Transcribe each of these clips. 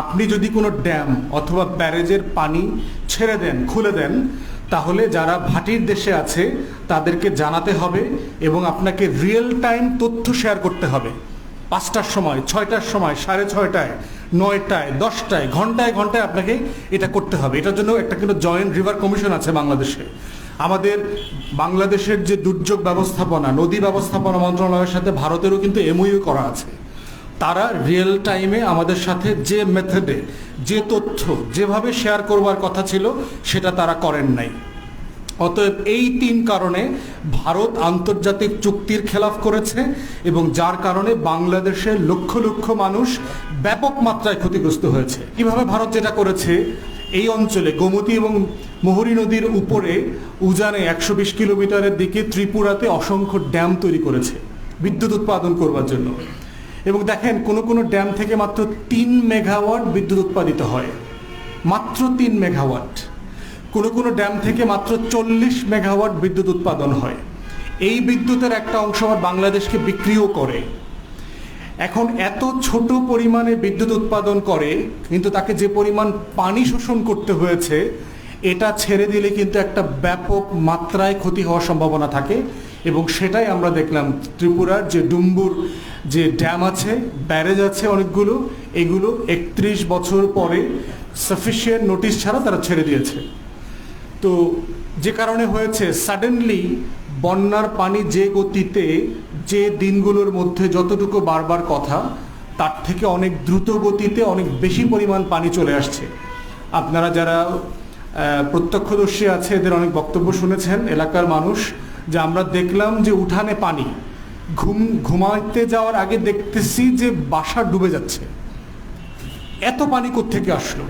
আপনি যদি কোনো ড্যাম অথবা ব্যারেজের পানি ছেড়ে দেন, খুলে দেন, তাহলে যারা ভাটির দেশে আছে, তাদেরকে জানাতে হবে এবং আপনাকে রিয়েল টাইম তথ্য শেয়ার করতে হবে। পাঁচটার সময়, ছয়টার সময়, সাড়ে ছয়টায়, নয়টায়, দশটায়, ঘন্টায় ঘন্টায় আপনাকে এটা করতে হবে। এটার জন্য একটা কিন্তু জয়েন্ট রিভার কমিশন আছে বাংলাদেশে। আমাদের বাংলাদেশের যে দুর্যোগ ব্যবস্থাপনা, নদী ব্যবস্থাপনা মন্ত্রণালয়ের সাথে ভারতেরও কিন্তু এমওইউ করা আছে। তারা রিয়েল টাইমে আমাদের সাথে যে মেথডে যে তথ্য, যেভাবে শেয়ার করবার কথা ছিল, সেটা তারা করেন নাই। অতএব এই তিন কারণে ভারত আন্তর্জাতিক চুক্তির খেলাফ করেছে এবং যার কারণে বাংলাদেশের লক্ষ লক্ষ মানুষ ব্যাপক মাত্রায় ক্ষতিগ্রস্ত হয়েছে। কীভাবে ভারত যেটা করেছে? এই অঞ্চলে গোমতী এবং মোহরী নদীর উপরে উজানে একশো বিশ কিলোমিটারের দিকে ত্রিপুরাতে অসংখ্য ড্যাম তৈরি করেছে, বিদ্যুৎ উৎপাদন করবার জন্য। এবং দেখেন, কোনো কোনো ড্যাম থেকে মাত্র তিন মেগাওয়াট বিদ্যুৎ উৎপাদিত হয়। মাত্র তিন মেগাওয়াট। কোনো কোনো ড্যাম থেকে মাত্র চল্লিশ মেগাওয়াট বিদ্যুৎ উৎপাদন হয়। এই বিদ্যুতের একটা অংশ আবার বাংলাদেশকে বিক্রিও করে। এখন এত ছোট পরিমাণে বিদ্যুৎ উৎপাদন করে, কিন্তু তাকে যে পরিমাণ পানি শোষণ করতে হয়েছে, এটা ছেড়ে দিলে কিন্তু একটা ব্যাপক মাত্রায় ক্ষতি হওয়ার সম্ভাবনা থাকে। এবং সেটাই আমরা দেখলাম ত্রিপুরার যে ডুম্বুর যে ড্যাম আছে, ব্যারেজ আছে অনেকগুলো, এগুলো একত্রিশ বছর পরে সাফিসিয়েন্ট নোটিশ ছাড়া তারা ছেড়ে দিয়েছে। তো যে কারণে হয়েছে সাডেনলি বন্যার পানি যে গতিতে, যে দিনগুলোর মধ্যে যতটুকু বারবার কথা, তার থেকে অনেক দ্রুত গতিতে অনেক বেশি পরিমাণ পানি চলে আসছে। আপনারা যারা প্রত্যক্ষদর্শী আছে, এদের অনেক বক্তব্য শুনেছেন, এলাকার মানুষ, যে আমরা দেখলাম যে উঠানে পানি ঘুম ঘুমাইতে যাওয়ার আগে দেখতেছি যে বাসা ডুবে যাচ্ছে। এত পানি থেকে আসলো?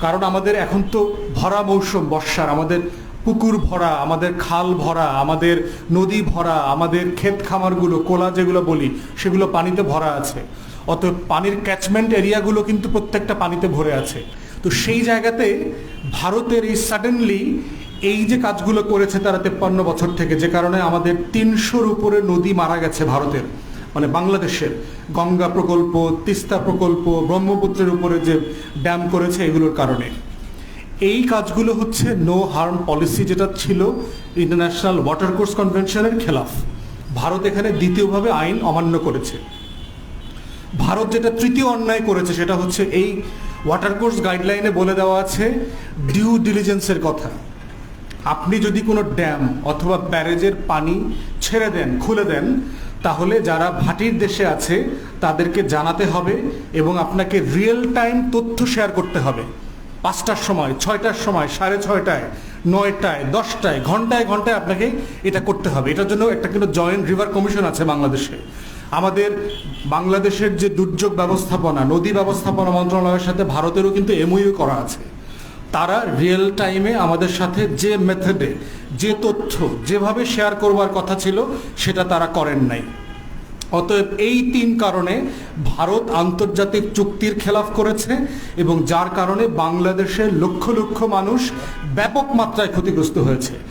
কারণ আমাদের এখন তো ভরা মৌসুম, বর্ষার। আমাদের পুকুর ভরা, আমাদের খাল ভরা, আমাদের নদী ভরা, আমাদের ক্ষেত খামারগুলো, কোলা যেগুলো বলি, সেগুলো পানিতে ভরা আছে। অতএব পানির ক্যাচমেন্ট এরিয়াগুলো কিন্তু প্রত্যেকটা পানিতে ভরে আছে। তো সেই জায়গাতে ভারতের এই সাডেনলি এই যে কাজগুলো করেছে তারা তেপ্পান্ন বছর থেকে, যে কারণে আমাদের তিনশোর উপরে নদী মারা গেছে ভারতের মানে বাংলাদেশের। গঙ্গা প্রকল্প, তিস্তা প্রকল্প, ব্রহ্মপুত্রের উপরে যে ড্যাম করেছে এগুলোর কারণে। এই কাজগুলো হচ্ছে নো হার্ম পলিসি যেটা ছিল ইন্টারন্যাশনাল ওয়াটার কোর্স কনভেনশনের খেলাফ। ভারত এখানে দ্বিতীয়ভাবে আইন অমান্য করেছে। ভারত যেটা তৃতীয় অন্যায় করেছে সেটা হচ্ছে এই ওয়াটার কোর্স গাইডলাইনে বলে দেওয়া আছে ডিউ ডিলিজেন্সের কথা। আপনি যদি কোনো ড্যাম অথবা ব্যারেজের পানি ছেড়ে দেন, খুলে দেন, তাহলে যারা ভাটির দেশে আছে, তাদেরকে জানাতে হবে এবং আপনাকে রিয়েল টাইম তথ্য শেয়ার করতে হবে। পাঁচটার সময়, ছয়টার সময়, সাড়ে ছয়টায়, নয়টায়, দশটায়, ঘন্টায় ঘন্টায় আপনাকে এটা করতে হবে। এটার জন্য একটা কিন্তু জয়েন্ট রিভার কমিশন আছে বাংলাদেশে। আমাদের বাংলাদেশের যে দুর্যোগ ব্যবস্থাপনা, নদী ব্যবস্থাপনা মন্ত্রণালয়ের সাথে ভারতেরও কিন্তু এমওইউ করা আছে। তারা রিয়েল টাইমে আমাদের সাথে যে মেথডে যে তথ্য, যেভাবে শেয়ার করবার কথা ছিল, সেটা তারা করেন নাই। অতএব এই তিন কারণে ভারত আন্তর্জাতিক চুক্তির খেলাফ করেছে এবং যার কারণে বাংলাদেশের লক্ষ লক্ষ মানুষ ব্যাপক মাত্রায় ক্ষতিগ্রস্ত হয়েছে।